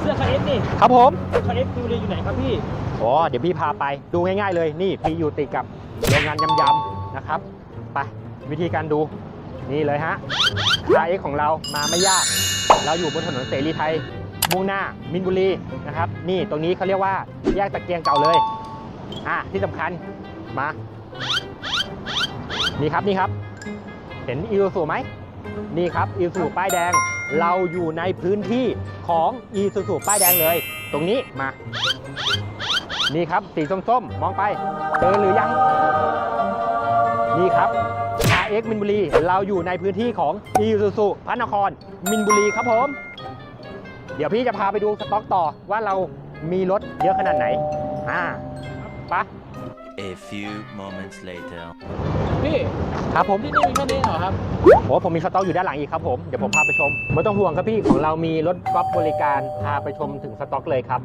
เสื้อคาเอฟนี่ครับผมคาเอฟดูเลยอยู่ไหนครับพี่อ๋อเดี๋ยวพี่พาไปดูง่ายๆเลยนี่พี่อยู่ติดกับโรงงานยำๆนะครับไปวิธีการดูนี่เลยฮะคาเอ็กของเรามาไม่ยาก เราอยู่บนถนนเสรีไทยมุ่งหน้ามินบุรีนะครับ นี่ตรงนี้เขาเรียกว่าแยกตะเกียงเก่าเลยอะที่สำคัญมานี่ครับนี่ครับ เห็นอีซูซูไหมนี่ครับอีซูซูป้ายแดง เราอยู่ในพื้นที่ของอีซูซูป้ายแดงเลย ตรงนี้มา นี่ครับสีส้มๆ มองไป เจอหรือยัง นี่ครับ RX มินบุรี เราอยู่ในพื้นที่ของ i s u z u พระนคร มินบุรีครับผม เดี๋ยวพี่จะพาไปดูสต็อกต่อว่าเรามีรถเยอะขนาดไหน อ่า ปะ A few moments later. พี่ครับผมที่นี่มีแค่นี้เหรอครับโอ้ผมมีสต็อกอยู่ด้านหลังอีกครับผมเดี๋ยวผมพาไปชมไม่ต้องห่วงครับพี่ของเรามีรถกอล์ฟบริการพาไปชมถึงสต็อกเลยครับ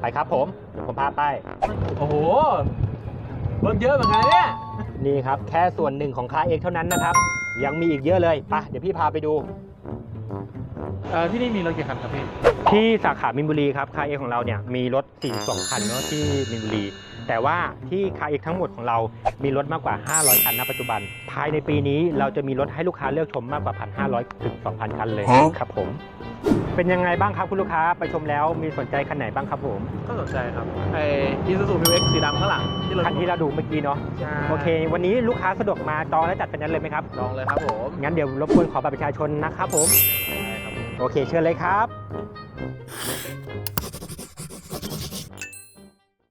ไปครับผมเดี๋ยวผมพาไปโอ้โหรถเยอะเหมือนกันนะเนี่ยนี่ครับแค่ส่วนหนึ่งของคาเอ็กเท่านั้นนะครับ ยังมีอีกเยอะเลยไปเดี๋ยวพี่พาไปดู เออที่นี่มีรถกี่คันครับพี่ที่สาขามินบุรีครับคาเอ็กของเราเนี่ยมีรถ 42 คันเนาะที่มินบุรี แต่ว่าที่คาเอ็กทั้งหมดของเรา มีรถมากกว่า 500 คันณปัจจุบัน ภายในปีนี้เราจะมีรถให้ลูกค้าเลือกชมมากกว่า 1,500 ถึง 2,000 คันเลยครับผม เป็นยังไงบ้างครับคุณลูกค้าไปชมแล้วมีสนใจคันไหนบ้างครับผม ก็สนใจครับไออีซูซูมิวเอ็กสีดำข้างหลังที่เราคันที่เราดูเมื่อกี้เนาะใช่โอเค วันนี้ลูกค้าสะดวกมาจองและจัดเป็นนั้นเลยไหมครับลองเลยครับผมงั้นเดี๋ยวรบกวนขอบัตรประชาชนนะครับผมได้ครับ โอเคเชิญเลยครับ